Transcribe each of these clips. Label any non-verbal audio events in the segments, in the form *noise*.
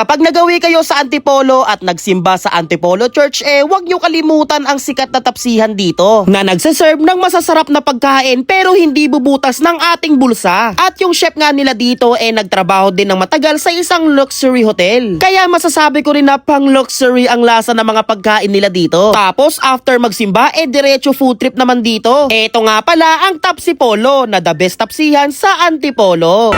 Kapag nagawi kayo sa Antipolo at nagsimba sa Antipolo Church, eh wag nyo kalimutan ang sikat na tapsihan dito na nagsaserve ng masasarap na pagkain pero hindi bubutas ng ating bulsa. At yung chef nga nila dito eh nagtrabaho din ng matagal sa isang luxury hotel. Kaya masasabi ko rin na pang luxury ang lasa ng mga pagkain nila dito. Tapos after magsimba eh diretso food trip naman dito. Eto nga pala ang Tapsipolo na the best tapsihan sa Antipolo.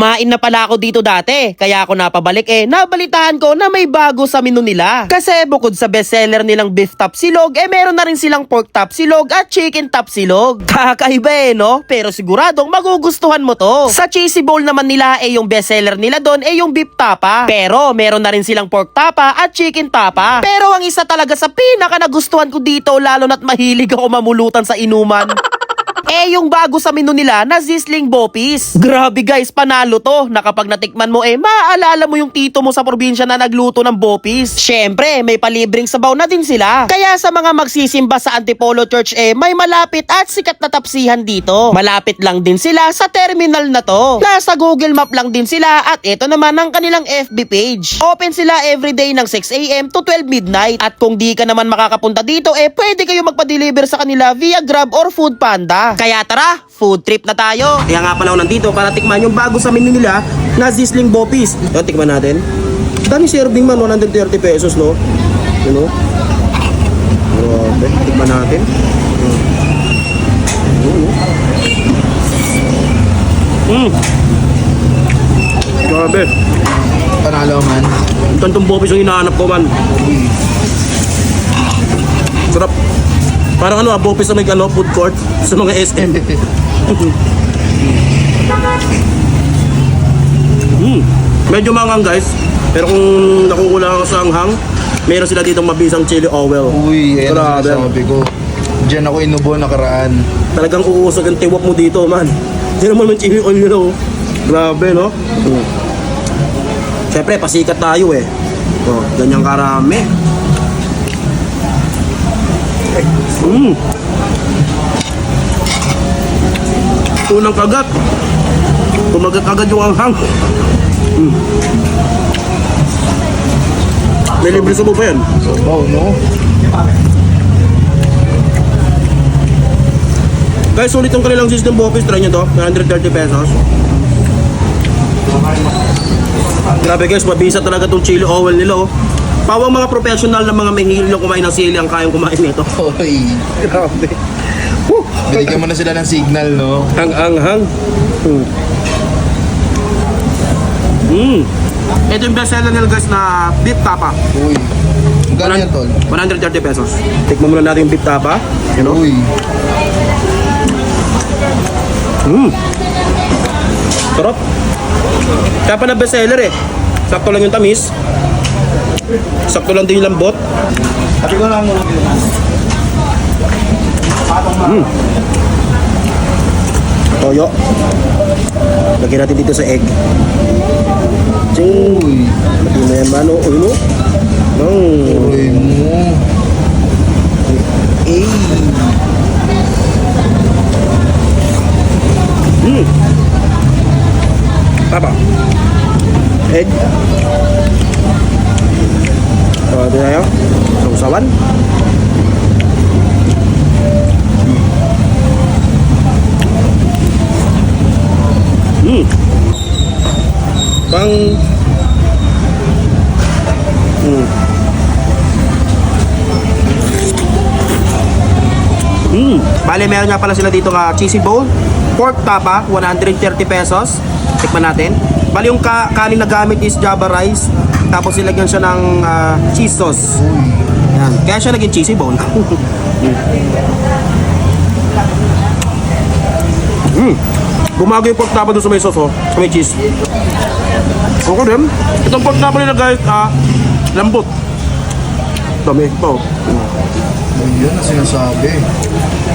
Kumain na pala ako dito dati, kaya ako napabalik eh, nabalitaan ko na may bago sa menu nila. Kasi bukod sa bestseller nilang beef tapsilog, eh meron na rin silang pork tapsilog at chicken tapsilog. *laughs* Kakaiba eh, no? Pero siguradong magugustuhan mo to. Sa cheesy bowl naman nila, eh yung bestseller nila doon, eh yung beef tapa. Pero meron na rin silang pork tapa at chicken tapa. Pero ang isa talaga sa pinaka nagustuhan ko dito, lalo na't mahilig ako mamulutan sa inuman. *laughs* Eh, yung bago sa menu nila na Zisling Bopis. Grabe guys, panalo to. Na kapag natikman mo eh, maaalala mo yung tito mo sa probinsya na nagluto ng Bopis. Syempre, may palibreng sabaw na din sila. Kaya sa mga magsisimba sa Antipolo Church eh, may malapit at sikat na tapsihan dito. Malapit lang din sila sa terminal na to. Nasa Google Map lang din sila at ito naman ang kanilang FB page. Open sila everyday ng 6am to 12 midnight. At kung di ka naman makakapunta dito eh, pwede kayo magpa-deliver sa kanila via Grab or Food Panda. Kaya tara, food trip na tayo. Kaya nga pala ako nandito para tikman yung bago sa menu nila na Zisling Bopis. Yung tikman natin. Dami serving man, 130 pesos, no? You know? Grabe, tikman natin. Mm. Mm. Grabe. Panalo man. Tantong Bopis yung hinahanap ko man. Sarap. Parang ano, Bopis sa may ano, food court sa mga SM. Mm. Medyo mangang guys. Pero kung nakukulang sa anghang, meron sila ditong mabisang chili oil. Uy, ayan ang sinasabi ko. Diyan ako inubo nakaraan. Talagang uusog ang tiwap mo dito, man. Hindi naman yung chili oil nila, oh. Grabe, no? Mm. Siyempre, pasikat tayo eh. Oh, ganyang karami. Mm. Unang kagat. Kumagat agad yung anghang. Mm. May libre sa pa yan. Oh, no? Guys, sulit yung kanilang system office. Try nyo to. 130 pesos. Grabe guys, mabisa talaga tong chili oil nila oh. Pawang mga professional na mga may hilig kumain ng sili ang kayang kumain nito. *laughs* Uy. Grabe. Binigyan mo na sila ng signal, no? Hang ang hang. Hmm. Mm. Ito yung best seller nila guys na beef tapa. Uy. Magkano yan, tol? 130 pesos. Tikman muna natin yung beef tapa. You know? Uy. Mm. Sarap. Kaya pa na best seller eh. Sakto lang yung tamis. Sakto lang din yung lambot. Sabi ko lang muna. Toyo. Lagyan natin dito sa egg. Ching. Lagyan mo yan mano. Uy no. Mm. Uy mo. Eh. Mm. Tapa. Egg. So, ito na yun. Sausawan. Mm. Pang Mm. Mm. Bale, meron nga pala sila dito nga cheesy bowl, pork tapa, 130 pesos. Tikman natin. Bale, yung ka kanin na gamit is java rice. Tapos ilagyan siya ng ah, cheese sauce. Yan. Kaya siya naging cheesy bowl. *laughs* mm. Bumago yung pork tapa doon sa may sauce, oh, sa may cheese. Okay din. Itong pork tapa nila guys, ah, lambot. Dami pa, oh. Yan ang sinasabi.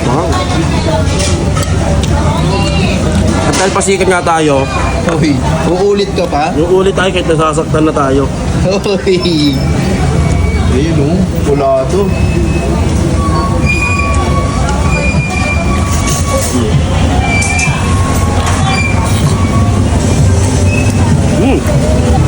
Wow. At dahil pasikat nga tayo, Uy. Uulit ka pa? yung ulit tayo kahit nasasaktan na tayo. Uy. Ayun, no? Pula to. Hmm.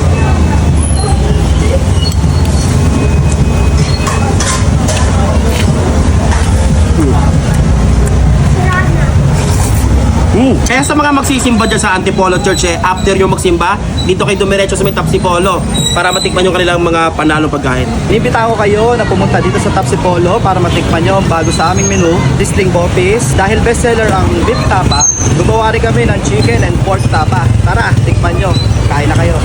Kaya sa mga magsisimba dyan sa Antipolo Church, eh, after yung magsimba, dito kayo dumiretso sa may Tapsipolo para matikman yung kanilang mga panalong pagkain. Inimbita ko kayo na pumunta dito sa Tapsi Polo para matikman nyo bago sa aming menu, Disling Bopis. Dahil bestseller ang beef tapa, gumawa rin kami ng chicken and pork tapa. Tara, tikman nyo. Kain na kayo.